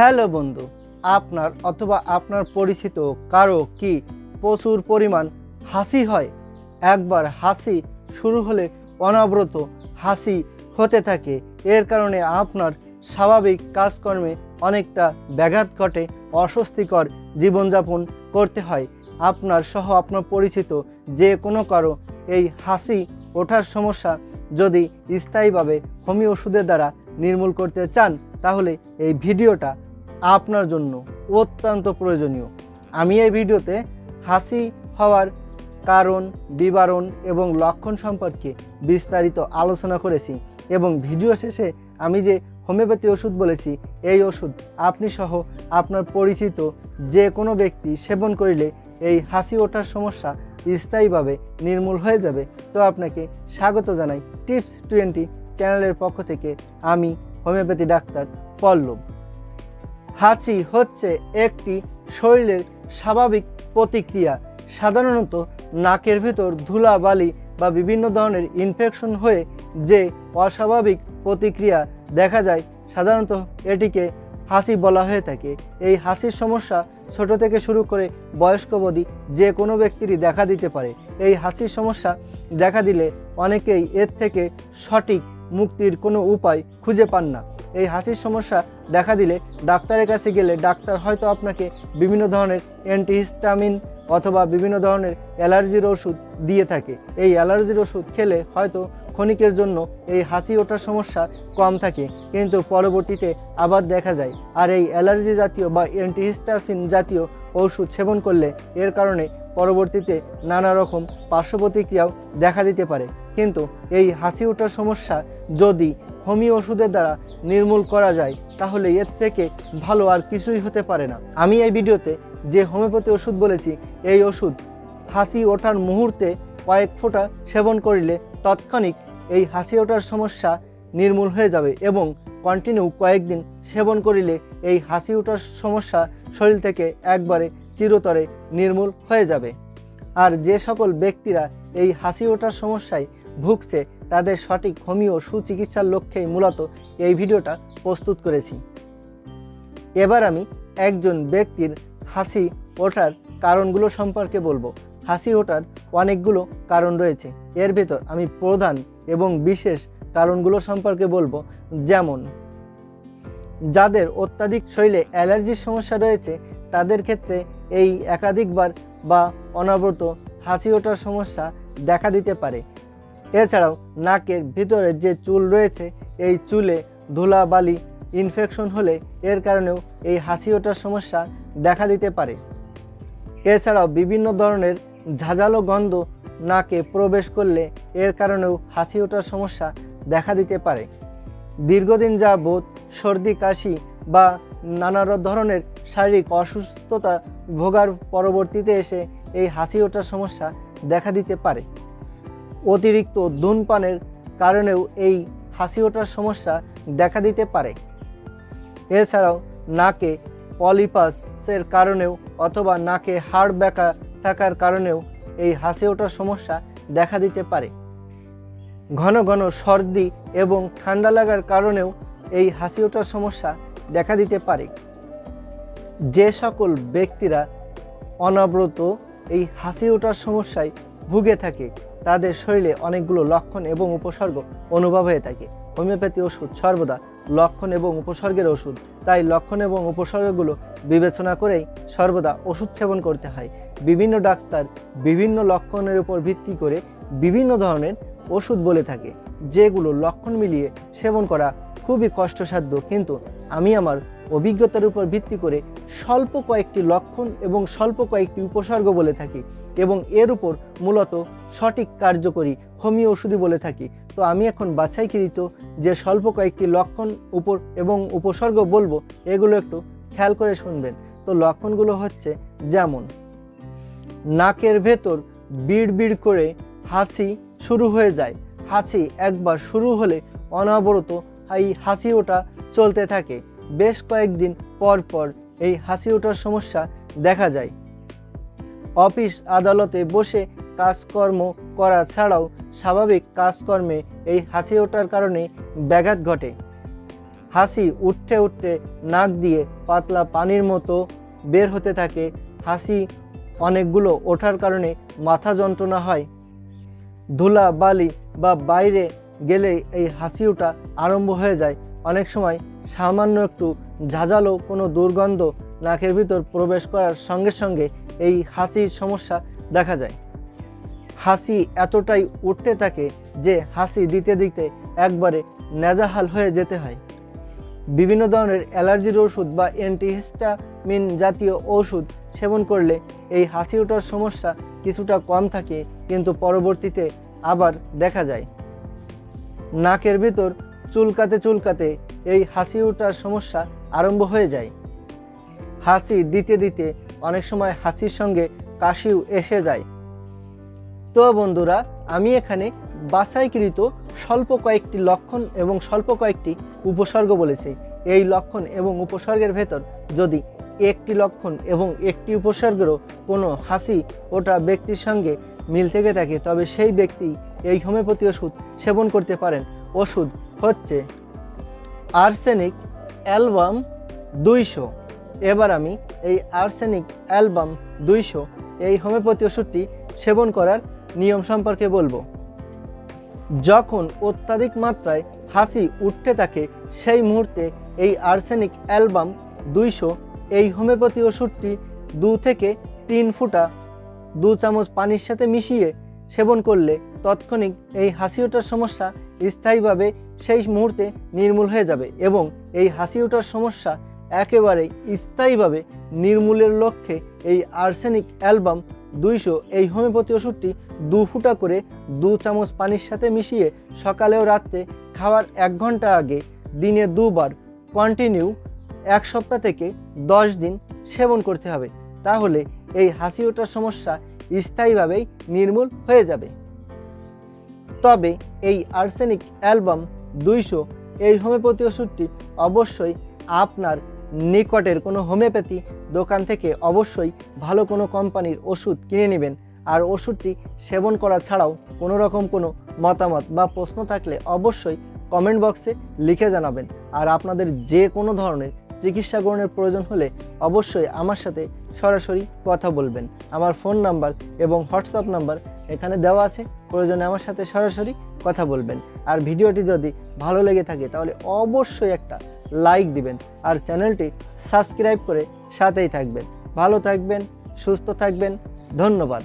Hello বন্ধু, আপনার অথবা আপনার পরিচিত কারও কি প্রচুর পরিমাণ হাসি হয়? একবার হাসি শুরু হলে অনবরত হাসি হতে থাকে। এর কারণে আপনার স্বাভাবিক কাজকর্মে অনেকটা ব্যাঘাত ঘটে, অস্বস্তিকর জীবনযাপন করতে হয়। আপনার সহ আপনার পরিচিত যে কোনো কারও এই হাসি ওঠার সমস্যা যদি স্থায়ীভাবে হোমিও ওষুধের দ্বারা নির্মূল করতে চান, তাহলে এই ভিডিওটা আপনার জন্য অত্যন্ত প্রয়োজনীয়। আমি এই ভিডিওতে হাসি হওয়ার কারণ, বিবরণ এবং লক্ষণ সম্পর্কে বিস্তারিত আলোচনা করেছি এবং ভিডিও শেষে আমি যে হোমিওপ্যাথি ওষুধ বলেছি, এই ওষুধ আপনি সহ আপনার পরিচিত যে কোনো ব্যক্তি সেবন করিলে এই হাসি ওঠার সমস্যা স্থায়ীভাবে নির্মূল হয়ে যাবে। তো আপনাকে স্বাগত জানাই টিপস টোয়েন্টি চ্যানেলের পক্ষ থেকে আমি হোমিওপ্যাথি ডাক্তার পল্লব। হাঁচি হচ্ছে একটি শরীরের স্বাভাবিক প্রতিক্রিয়া। সাধারণত নাকের ভেতর ধুলা বালি বা বিভিন্ন ধরনের ইনফেকশন হয়ে যে অস্বাভাবিক প্রতিক্রিয়া দেখা যায়, সাধারণত এটিকে হাসি বলা হয়ে থাকে। এই হাসির সমস্যা ছোট থেকে শুরু করে বয়স্ক অবধি যে কোনো ব্যক্তিরই দেখা দিতে পারে। এই হাসির সমস্যা দেখা দিলে অনেকেই এর থেকে সঠিক মুক্তির কোনো উপায় খুঁজে পান না। এই হাসির সমস্যা দেখা দিলে ডাক্তারের কাছে গেলে ডাক্তার হয়তো আপনাকে বিভিন্ন ধরনের অ্যান্টিহিস্টামিন অথবা বিভিন্ন ধরনের অ্যালার্জির ওষুধ দিয়ে থাকে। এই অ্যালার্জির ওষুধ খেলে হয়তো ক্ষণিকের জন্য এই হাসি ওঠার সমস্যা কম থাকে, কিন্তু পরবর্তীতে আবার দেখা যায়। আর এই অ্যালার্জি জাতীয় বা অ্যান্টিহিস্টাসিন জাতীয় ওষুধ সেবন করলে এর কারণে পরবর্তীতে নানা রকম পার্শ্ব প্রতিক্রিয়াও দেখা দিতে পারে। কিন্তু এই হাসি ওঠার সমস্যা যদি হোমিও ওষুধের দ্বারা নির্মূল করা যায়, তাহলে এর থেকে ভালো আর কিছুই হতে পারে না। আমি এই ভিডিওতে যে হোমিওপ্যাথি ওষুধ বলেছি, এই ওষুধ হাসি ওঠার মুহূর্তে কয়েক ফোঁটা সেবন করিলে তৎক্ষণিক এই হাসি ওঠার সমস্যা নির্মূল হয়ে যাবে এবং কন্টিনিউ কয়েকদিন সেবন করিলে এই হাসি ওঠার সমস্যা শরীর থেকে একবারে চিরতরে নির্মূল হয়ে যাবে। আর যে সকল ব্যক্তিরা এই হাসি ওঠার সমস্যায় ভুগছে, তাদের সঠিক হোমিও সুচিকিৎসার লক্ষ্যেই মূলত এই ভিডিওটা প্রস্তুত করেছি। এবার আমি একজন ব্যক্তির হাসি ওঠার কারণগুলো সম্পর্কে বলব। হাসি ওঠার অনেকগুলো কারণ রয়েছে। এর ভেতর আমি প্রধান এবং বিশেষ কারণগুলো সম্পর্কে বলব। যেমন, যাদের অত্যাধিক শৈলে অ্যালার্জির সমস্যা রয়েছে, তাদের ক্ষেত্রে এই একাধিকবার বা অনবরত হাসি ওঠার সমস্যা দেখা দিতে পারে। এছাড়াও নাকের ভিতরে যে চুল রয়েছে, এই চুলে ধুলা বালি ইনফেকশন হলে এর কারণেও এই হাসি ওঠার সমস্যা দেখা দিতে পারে। এছাড়াও বিভিন্ন ধরনের ঝাঁঝালো গন্ধ নাকে প্রবেশ করলে এর কারণেও হাসি ওঠার সমস্যা দেখা দিতে পারে। দীর্ঘদিন যাবৎ সর্দি, কাশি বা নানা ধরনের শারীরিক অসুস্থতা ভোগার পরবর্তীতে এসে এই হাসি ওঠার সমস্যা দেখা দিতে পারে। অতিরিক্ত ধূমপানের কারণেও এই হাসি ওঠার সমস্যা দেখা দিতে পারে। এছাড়াও নাকে পলিপাসের কারণেও অথবা নাকে হাড় ব্যাকা থাকার কারণেও এই হাসি ওঠার সমস্যা দেখা দিতে পারে। ঘন ঘন সর্দি এবং ঠান্ডা লাগার কারণেও এই হাসি ওঠার সমস্যা দেখা দিতে পারে। যে সকল ব্যক্তিরা অনাব্রত এই হাসি ওঠার সমস্যায় ভুগে থাকে তাদের শরীরে অনেকগুলো লক্ষণ এবং উপসর্গ অনুভব হয়ে থাকে। হোমিওপ্যাথি ওষুধ সর্বদা লক্ষণ এবং উপসর্গের ওষুধ। তাই লক্ষণ এবং উপসর্গগুলো বিবেচনা করেই সর্বদা ওষুধ সেবন করতে হয়। বিভিন্ন ডাক্তার বিভিন্ন লক্ষণের উপর ভিত্তি করে বিভিন্ন ধরনের ওষুধ বলে থাকে, যেগুলো লক্ষণ মিলিয়ে সেবন করা খুবই কষ্টসাধ্য। কিন্তু আমি আমার অভিজ্ঞতার উপর ভিত্তি করে স্বল্প কয়েকটি লক্ষণ এবং স্বল্প কয়েকটি উপসর্গ বলে থাকি। এবং এর উপর মূলত সঠিক কার্যকরী হোমিও ওষুধই বলে থাকি। তো আমি এখন বাছাইকৃত যে স্বল্প কয়েকটি লক্ষণ উপর এবং উপসর্গ বলব, এগুলো একটু খেয়াল করে শুনবেন। তো লক্ষণগুলো হচ্ছে যেমন, নাকের ভেতর বিড় বিড় করে হাসি শুরু হয়ে যায়। হাসি একবার শুরু হলে অনবরত এই হাসি ওঠা চলতে থাকে। বেশ কয়েকদিন পর পর এই হাসি ওঠার সমস্যা দেখা যায়। অফিস আদালতে বসে কাজকর্ম করা ছাড়াও স্বাভাবিক কাজকর্মে এই হাসি ওঠার কারণে ব্যাঘাত ঘটে। হাসি উঠতে উঠতে নাক দিয়ে পাতলা পানির মতো বের হতে থাকে। হাসি অনেকগুলো ওঠার কারণে মাথা যন্ত্রণা হয়। ধুলা, বালি বা বাইরে গেলে এই হাসি ওঠা আরম্ভ হয়ে যায়। অনেক সময় সামান্য একটু ঝাঁঝালো কোনো দুর্গন্ধ নাকের ভিতর প্রবেশ করার সঙ্গে সঙ্গে এই হাসির সমস্যা দেখা যায়। হাসি এতটাই উঠতে থাকে যে হাসি দিতে দিতে একবারে নেজাহাল হয়ে যেতে হয়। বিভিন্ন ধরনের অ্যালার্জির ওষুধ বা অ্যান্টিহিস্টামিন জাতীয় ওষুধ সেবন করলে এই হাসি ওঠার সমস্যা কিছুটা কম থাকে, কিন্তু পরবর্তীতে আবার দেখা যায়। নাকের ভিতর চুলকাতে চুলকাতে এই হাসি ওঠার সমস্যা আরম্ভ হয়ে যায়। হাসি দিতে দিতে অনেক সময় হাসির সঙ্গে কাশিও এসে যায়। তো বন্ধুরা, আমি এখানে বাছাইকৃত স্বল্প কয়েকটি লক্ষণ এবং স্বল্প কয়েকটি উপসর্গ বলেছি। এই লক্ষণ এবং উপসর্গের ভেতর যদি একটি লক্ষণ এবং একটি উপসর্গেরও কোনো হাসি ওটা ব্যক্তির সঙ্গে মিল থেকে থাকে, তবে সেই ব্যক্তি এই হোমিওপ্যাথি ওষুধ সেবন করতে পারেন। ওষুধ হচ্ছে আর্সেনিক অ্যালবাম দুইশো। এবার আমি এই আর্সেনিক অ্যালবাম দুইশো, এই হোমিওপ্যাথি ওষুধটি সেবন করার নিয়ম সম্পর্কে বলব। যখন অত্যাধিক মাত্রায় হাসি উঠতে থাকে, সেই মুহূর্তে এই আর্সেনিক অ্যালবাম দুইশো, এই হোমিওপ্যাথি ওষুধটি দু থেকে তিন ফুটা, দু চামচ পানির সাথে মিশিয়ে সেবন করলে তৎক্ষণিক এই হাসি ওঠার সমস্যা স্থায়ীভাবে সেই মুহূর্তে নির্মূল হয়ে যাবে এবং এই হাসি ওঠার সমস্যা একেবারে স্থায়ীভাবে নির্মূলের লক্ষ্যে এই আর্সেনিক অ্যালবাম দুইশো, এই হোমিওপ্যাথি ওষুধটি দু ফুটা করে দু চামচ পানির সাথে মিশিয়ে সকালে ও রাত্রে খাওয়ার এক ঘণ্টা আগে দিনে দুবার কন্টিনিউ এক সপ্তাহ থেকে দশ দিন সেবন করতে হবে। তাহলে এই হাসি ওঠার সমস্যা স্থায়ীভাবেই নির্মূল হয়ে যাবে। তবে এই আর্সেনিক অ্যালবাম দুইশো, এই হোমিওপ্যাথি ওষুধটি অবশ্যই আপনার নিকটের কোনো হোমিওপ্যাথি দোকান থেকে অবশ্যই ভালো কোনো কোম্পানির ওষুধ কিনে নেবেন। আর ওষুধটি সেবন করা ছাড়াও কোনো রকম কোনো মতামত বা প্রশ্ন থাকলে অবশ্যই কমেন্ট বক্সে লিখে জানাবেন। আর আপনাদের যে কোনো ধরনের চিকিৎসা গ্রহণের প্রয়োজন হলে অবশ্যই আমার সাথে সরাসরি কথা বলবেন। আমার ফোন নাম্বার এবং হোয়াটসঅ্যাপ নাম্বার এখানে দেওয়া আছে, প্রয়োজনে আমার সাথে সরাসরি কথা বলবেন। আর ভিডিওটি যদি ভালো লেগে থাকে, তাহলে অবশ্যই একটা লাইক দিবেন আর চ্যানেলটি সাবস্ক্রাইব করে সাথেই থাকবেন। ভালো থাকবেন, সুস্থ থাকবেন, ধন্যবাদ।